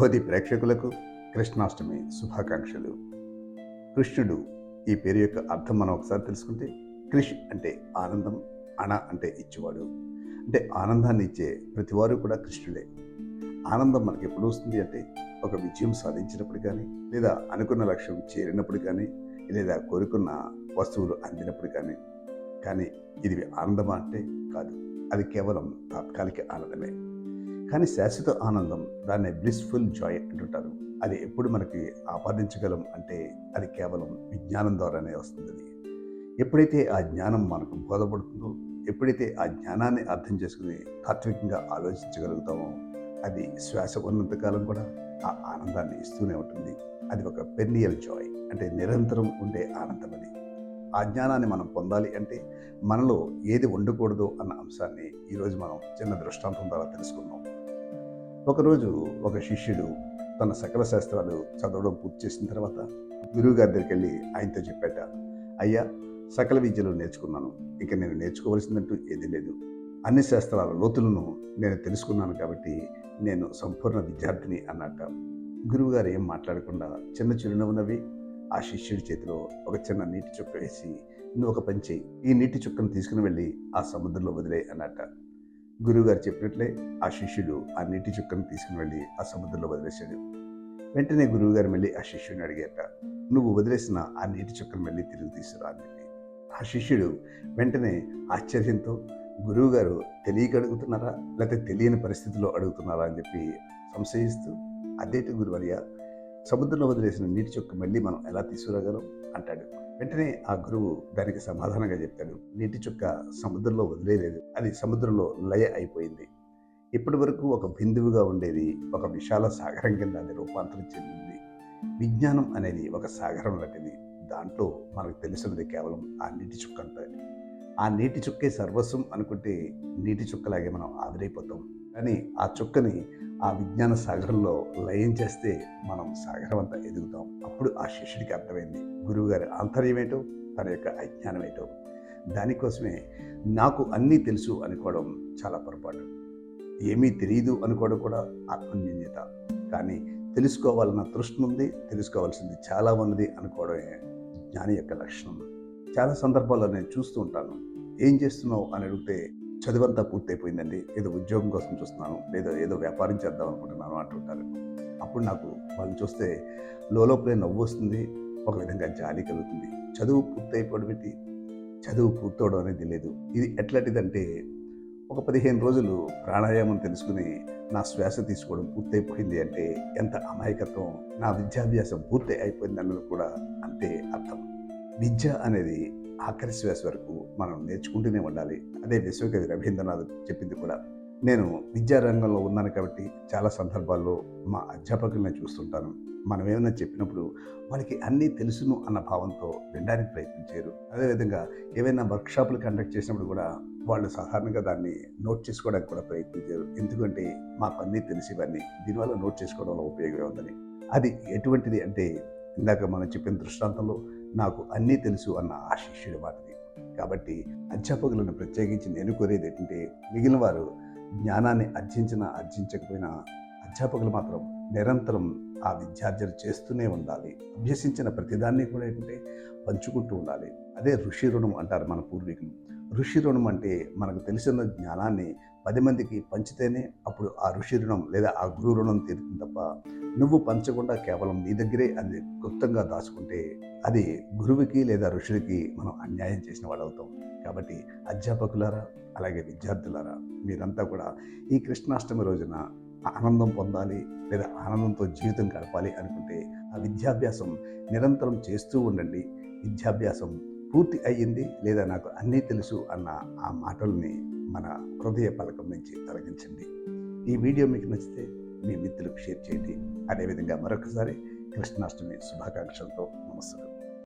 బోధి ప్రేక్షకులకు కృష్ణాష్టమి శుభాకాంక్షలు. కృష్ణుడు ఈ పేరు యొక్క అర్థం మనం ఒకసారి తెలుసుకుంటే కృష్ అంటే ఆనందం అణ అంటే ఇచ్చేవాడు. అంటే ఆనందాన్ని ఇచ్చే ప్రతివారు కూడా కృష్ణుడే ఆనందం మనకి ఎప్పుడు వస్తుంది అంటే ఒక విజయం సాధించినప్పుడు కానీ లేదా అనుకున్న లక్ష్యం చేరినప్పుడు కానీ లేదా కోరుకున్న వస్తువులు అందినప్పుడు కానీ కానీ ఇది ఆనందమా అంటే కాదు. అది కేవలం తాత్కాలిక ఆనందమే. కానీ శాశ్వత ఆనందం దాన్ని బ్లిస్ఫుల్ జాయ్ అంటుంటారు. అది ఎప్పుడు మనకి ఆపాదించగలం అంటే అది కేవలం విజ్ఞానం ద్వారానే వస్తుంది అది ఎప్పుడైతే ఆ జ్ఞానం మనకు బోధపడుతుందో ఎప్పుడైతే ఆ జ్ఞానాన్ని అర్థం చేసుకుని తాత్వికంగా ఆలోచించగలుగుతామో అది శ్వాస ఉన్నంతకాలం కూడా ఆ ఆనందాన్ని ఇస్తూనే ఉంటుంది. అది ఒక పెర్నియల్ జాయ్ అంటే నిరంతరం ఉండే ఆనందం అది. ఆ జ్ఞానాన్ని మనం పొందాలి అంటే మనలో ఏది ఉండకూడదు అన్న అంశాన్ని ఈరోజు మనం చిన్న దృష్టాంతం ద్వారా తెలుసుకుందాం ఒకరోజు ఒక శిష్యుడు తన సకల శాస్త్రాలు చదవడం పూర్తి చేసిన తర్వాత గురువు గారి దగ్గరికి వెళ్ళి ఆయనతో చెప్పాట అయ్యా సకల విద్యలు నేర్చుకున్నాను. ఇక నేను నేర్చుకోవలసిందంటూ ఏదీ లేదు. అన్ని శాస్త్రాల లోతులను నేను తెలుసుకున్నాను కాబట్టి నేను సంపూర్ణ విద్యార్థిని అన్నట్ట గురువుగారు ఏం మాట్లాడకుండా చిన్న చిరునవ్వు నవ్వి ఆ శిష్యుడి చేతిలో ఒక చిన్న నీటి చుక్క వేసి నువ్వు ఒక పని చేయి ఈ నీటి చుక్కను తీసుకుని వెళ్ళి ఆ సముద్రంలో వదిలే అన్నట్ట గురువుగారు చెప్పినట్లే ఆ శిష్యుడు ఆ నీటి చుక్కను తీసుకుని వెళ్ళి ఆ సముద్రంలో వదిలేశాడు. వెంటనే గురువుగారు మళ్ళీ ఆ శిష్యుని అడిగాట నువ్వు వదిలేసిన ఆ నీటి చుక్కను మళ్ళీ తిరిగి తీసుకురా అని చెప్పి. ఆ శిష్యుడు వెంటనే ఆశ్చర్యంతో గురువుగారు తెలియక అడుగుతున్నారా? లేకపోతే తెలియని పరిస్థితిలో అడుగుతున్నారా? అని చెప్పి సంశయిస్తూ అదేటి గురువర్య సముద్రంలో వదిలేసిన నీటి చుక్క మళ్ళీ మనం ఎలా తీసుకురాగలం? అంటాడు. వెంటనే ఆ గురువు దానికి సమాధానంగా చెప్పాడు. నీటి చుక్క సముద్రంలో వదిలేలేదు. అది సముద్రంలో లయ అయిపోయింది. ఇప్పటి వరకు ఒక బిందువుగా ఉండేది ఒక విశాల సాగరం కింద అది రూపాంతరం చెందింది. విజ్ఞానం అనేది ఒక సాగరం లాంటిది. దాంట్లో మనకు తెలిసినది కేవలం ఆ నీటి చుక్క అంతే. ఆ నీటి చుక్కే సర్వస్వం అనుకుంటే నీటి చుక్కలాగే మనం ఆవిరైపోతాం కానీ ఆ చుక్కని ఆ విజ్ఞాన సాగరంలో లయం చేస్తే మనం సాగరం అంతా ఎదుగుతాం. అప్పుడు ఆ శిష్యుడికి అర్థమైంది గురువుగారి ఆంతర్యమేటో తన యొక్క అజ్ఞానం ఏంటో దానికోసమే నాకు అన్నీ తెలుసు అనుకోవడం చాలా పొరపాటు. ఏమీ తెలియదు అనుకోవడం కూడా ఆత్మన్యూన్యత. కానీ తెలుసుకోవాలన్న తృష్ణ ఉంది తెలుసుకోవాల్సింది చాలా ఉన్నది అనుకోవడమే జ్ఞాని యొక్క లక్షణం. చాలా సందర్భాల్లో నేను చూస్తూ ఉంటాను ఏం చేస్తున్నావు? అని అడిగితే చదువంతా పూర్తయిపోయిందండి. ఏదో ఉద్యోగం కోసం చూస్తున్నాను లేదా ఏదో వ్యాపారం చేద్దాం అనుకుంటున్నాను అంటుంటారు. అప్పుడు నాకు వాళ్ళని చూస్తే లోపలే నవ్వు వస్తుంది ఒక విధంగా జాలి కలుగుతుంది. చదువు పూర్తయిపోవడం చదువు పూర్తవడం అనేది లేదు. ఇది ఎట్లాంటిదంటే ఒక పదిహేను రోజులు ప్రాణాయామం తెలుసుకుని నా శ్వాస తీసుకోవడం పూర్తయిపోయింది అంటే ఎంత అమాయకత్వం నా విద్యాభ్యాసం పూర్తి అయిపోయింది అన్నది కూడా అంతే అర్థం. విద్య అనేది ఆఖరి శ్వాస వరకు మనం నేర్చుకుంటూనే ఉండాలి. అదే విశ్వకవి రవీంద్రనాథ్ చెప్పింది కూడా. నేను విద్యారంగంలో ఉన్నాను కాబట్టి చాలా సందర్భాల్లో మా అధ్యాపకులను చూస్తుంటాను. మనం ఏమైనా చెప్పినప్పుడు వాళ్ళకి అన్నీ తెలుసును అన్న భావంతో వినడానికి ప్రయత్నించారు. అదేవిధంగా ఏవైనా వర్క్షాపులు కండక్ట్ చేసినప్పుడు కూడా వాళ్ళు సాధారణంగా దాన్ని నోట్ చేసుకోవడానికి కూడా ప్రయత్నించారు. ఎందుకంటే మాకు అన్నీ తెలిసి ఇవన్నీ దీనివల్ల నోట్ చేసుకోవడం వల్ల ఉపయోగం ఉందని. అది ఎటువంటిది అంటే ఇందాక మనం చెప్పిన దృష్టాంతంలో నాకు అన్నీ తెలుసు అన్న ఆ శిష్యుడి మాటది. కాబట్టి అధ్యాపకులను ప్రత్యేకించి నేను కోరేది ఏంటంటే మిగిలిన వారు జ్ఞానాన్ని అర్జించినా అర్జించకపోయినా అధ్యాపకులు మాత్రం నిరంతరం ఆ విద్యార్థులు చేస్తూనే ఉండాలి. అభ్యసించిన ప్రతిదాన్ని కూడా ఏంటంటే పంచుకుంటూ ఉండాలి. అదే ఋషి రుణం అంటారు మన పూర్వీకులు. ఋషి రుణం అంటే మనకు తెలిసిన జ్ఞానాన్ని పది మందికి పంచితేనే అప్పుడు ఆ ఋషి రుణం లేదా ఆ గురు రుణం తీరుతుంది తప్ప నువ్వు పంచకుండా కేవలం నీ దగ్గరే అది గుప్తంగా దాచుకుంటే అది గురువుకి లేదా ఋషులకి మనం అన్యాయం చేసిన వాడు అవుతాం కాబట్టి అధ్యాపకులారా అలాగే విద్యార్థులారా మీరంతా కూడా ఈ కృష్ణాష్టమి రోజున ఆనందం పొందాలి లేదా ఆనందంతో జీవితం గడపాలి అనుకుంటే ఆ విద్యాభ్యాసం నిరంతరం చేస్తూ ఉండండి. విద్యాభ్యాసం పూర్తి అయ్యింది లేదా నాకు అన్నీ తెలుసు అన్న ఆ మాటల్ని మన హృదయ పలకం నుంచి తొలగించండి. ఈ వీడియో మీకు నచ్చితే మీ మిత్రులకు షేర్ చేయండి. అదేవిధంగా మరొకసారి కృష్ణాష్టమి శుభాకాంక్షలతో నమస్కారం